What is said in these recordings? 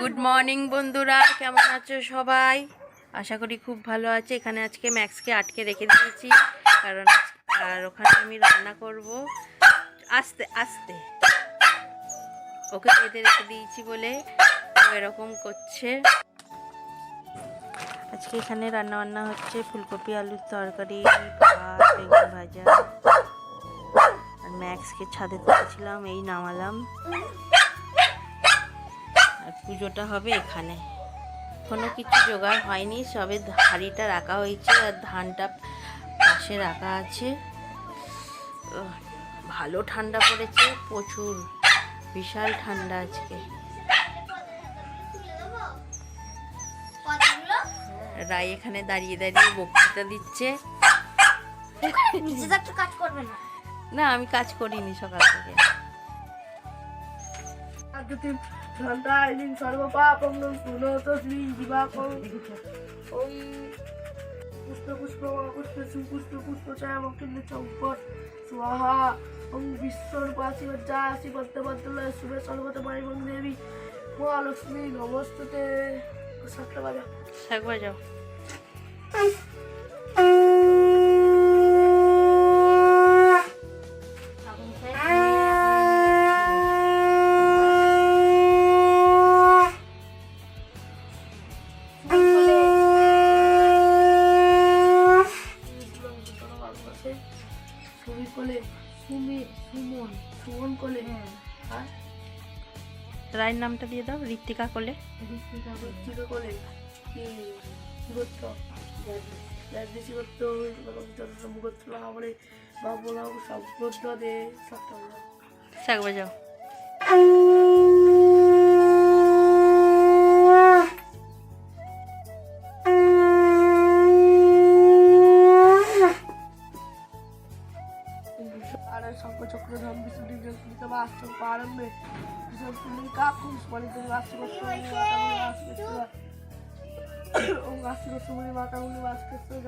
Good morning বন্ধুরা। কেমন আছো সবাই? আশা করি খুব ভালো আছে। এখানে আজকে ম্যাক্সকে আটকে রেখে দিয়েছি, কারণ আর ওখানে আমি রান্না করব আস্তে আস্তে। ওকে বেঁধে রেখে দিয়েছি বলে এরকম করছে। আজকে এখানে রান্না বান্না হচ্ছে ফুলকপি, আলুর তরকারি, ভাত, বেগুন ভাজা। আর ম্যাক্সকে ছাদে তুলেছিলাম, এই নামালাম। আর পুজোটা হবে এখানে। কোনো কিছু জোগাড় হয়নি সবে হাঁড়িটা রাখা হয়েছে আর ধানটা পাশে রাখা আছে। ভালো ঠান্ডা পড়েছে প্রচুর বিশাল ঠান্ডা আজকে। রাই এখানে দাঁড়িয়ে দাঁড়িয়ে বক্তৃতা দিচ্ছে। কাজ করবে না। না আমি কাজ করিনি সকাল থেকে। সন্তাইলিং সর্বপাপং পুনতস্মি জীবাকং ওম পুষ্প পুষ্প পুষ্প সুপুষ্প পুষ্প চায়ামকিন্ন চৌপট স্বাহা ওম বিশ্বরূপাসি বজ্জাসি পদ্মপদ্মলয় শুভে সর্বতমাই বং দেবী। মহালক্ষ্মী, নমস্তুতে। যাও রায়ের নামটা দিয়ে দাও ঋত্বিকা কোলে। ঋত্বিকা ঋত্বিকা রাষ্ট্রপতি ওম রাষ্ট্রপতি মাতামুনি বাস্কেশ্বর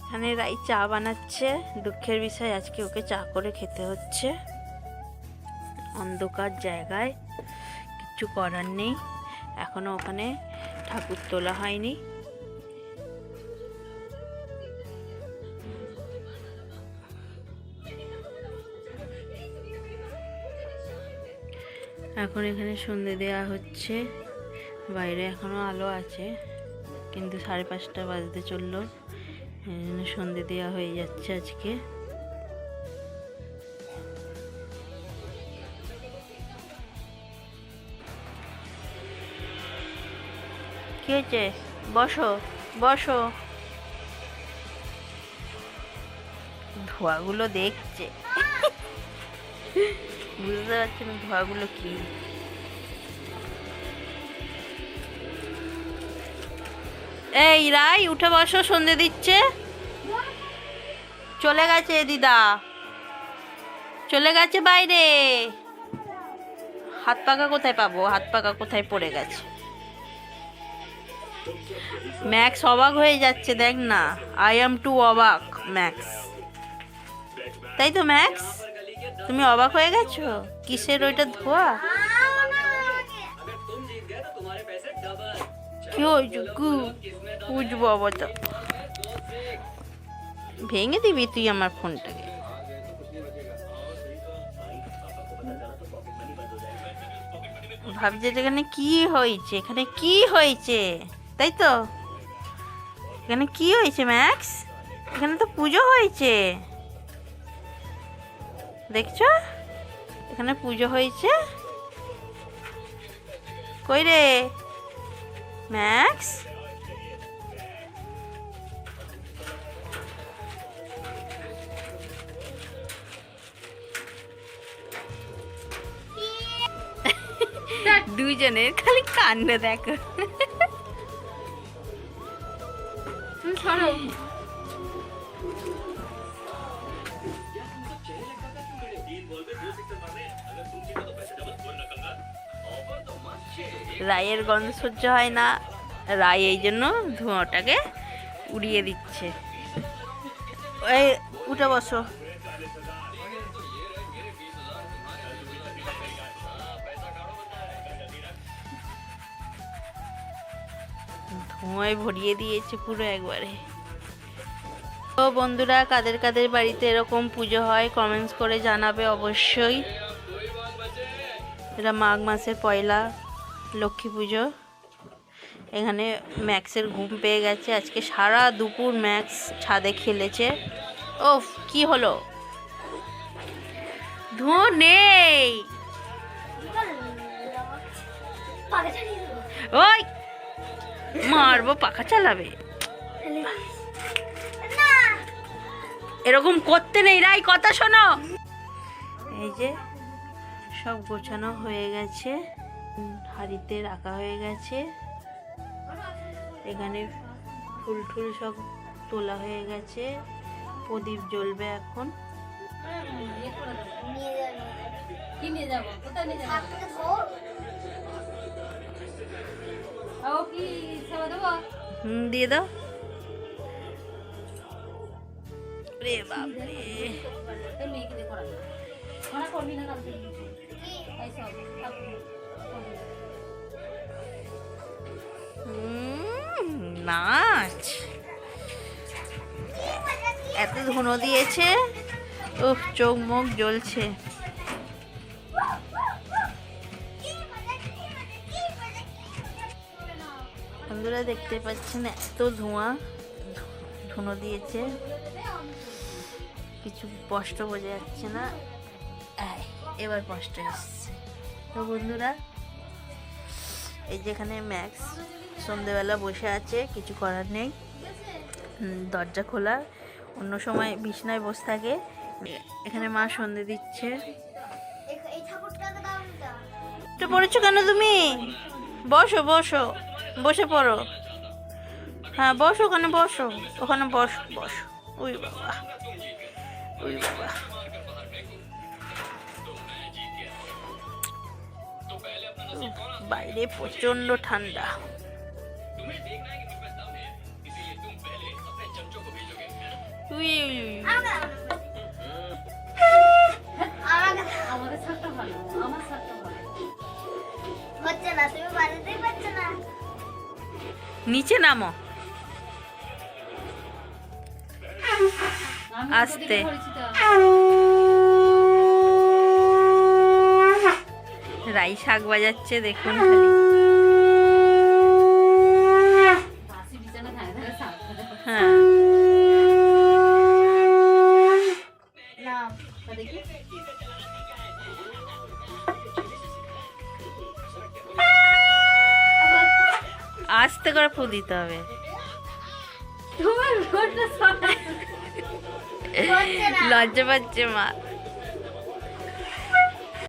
এখানে রাই চা বানাচ্ছে দুঃখের বিষয় আজকে ওকে চা করে খেতে হচ্ছে অন্ধকার জায়গায় কিছু করার নেই এখনও ওখানে ঠাকুর তোলা হয়নি এখন এখানে সন্ধে দেওয়া হচ্ছে। বাইরে এখনও আলো আছে, কিন্তু সাড়ে পাঁচটা বাজতে চলল। সন্ধে দেওয়া হয়ে যাচ্ছে আজকে। কি বসো বসো। ধোয়াগুলো দেখছে। বুঝতে পারছি না ধোয়াগুলো কি। এই, রাই, উঠে বসো, সন্ধে দিচ্ছে। চলে গেছে দিদা। চলে গেছে বাইরে। হাত পাকা কোথায় পাবো? হাত পাকা কোথায় পড়ে গেছে? ম্যাক্স অবাক হয়ে যাচ্ছে, দেখ না। আই এম টু অবাক, ম্যাক্স। তাই তো, ম্যাক্স? তুমি অবাক হয়ে গেছো? কিসের ওইটা ধোয়া? কি বুঝব আবার তো ভেঙে দিবি তুই আমার ফোনটাকে। ভাবছে এখানে কি হয়েছে, এখানে কি হয়েছে? তাই তো? এখানে কি হয়েছে, ম্যাক্স? এখানে তো পুজো হয়েছে। দেখছ? এখানে পুজো হয়েছে। কই রে? ম্যাক্স? দুজনের খালি কান্ড দেখো। রায়ের গন্ধ সহ্য হয় না। রায় এই জন্য ধোঁয়াটাকে উড়িয়ে দিচ্ছে। এই উঠে বসো। ধোঁয়ায় ভরিয়ে দিয়েছে পুরো একবারে। তো বন্ধুরা কাদের কাদের বাড়িতে এরকম পুজো হয় কমেন্টস করে জানাবে অবশ্যই। এটা মাঘ মাসের পয়লা। লক্ষ্মী পুজো। এখানে ম্যাক্সের ঘুম পেয়ে গেছে। আজকে সারা দুপুর ম্যাক্স ছাদে খেলেছে। ওফ, কি হলো? ধোঁ নেই! ওই, মারবো, পাখা চালাবে। এরকম করতে নেই, রাই, কথা শোনো। এই যে, সব গোছানো হয়ে গেছে। হাঁড়িতে রাখা হয়ে গেছে। এখানে ফুল টুল সব তোলা হয়ে গেছে। প্রদীপ জ্বলবে এখন। দিয়ে দাও। বাপরে। হুম, নাচ। এত ধুনো দিয়েছে। উফ, চোখ মুখ জ্বলছে। বন্ধুরা দেখতে পাচ্ছেন এত ধোঁয়া। ধুনো দিয়েছে। কিছু স্পষ্ট বোঝা যাচ্ছে না। এবার স্পষ্ট এসছে। তো বন্ধুরা এই যেখানে ম্যাক্স সন্ধেবেলা বসে আছে, কিছু করার নেই। দরজা খোলা। অন্য সময় বিছনায় বসে থাকে। এখানে মা সন্ধে দিচ্ছে। পড়েছো কেন তুমি? বসো বসো। বসে পড়ো। হ্যাঁ বসো, ওখানে বসো। ওখানে বসো বসো। উই বাবা। উই বাবা। বাইরে প্রচণ্ড ঠান্ডা। নিচে নামো। আস্তে। রাই শাক বাজাচ্ছে দেখুন খালি। হ্যাঁ। আস্তে করে ফু দিতে হবে। লজ্জা পাচ্ছে মা।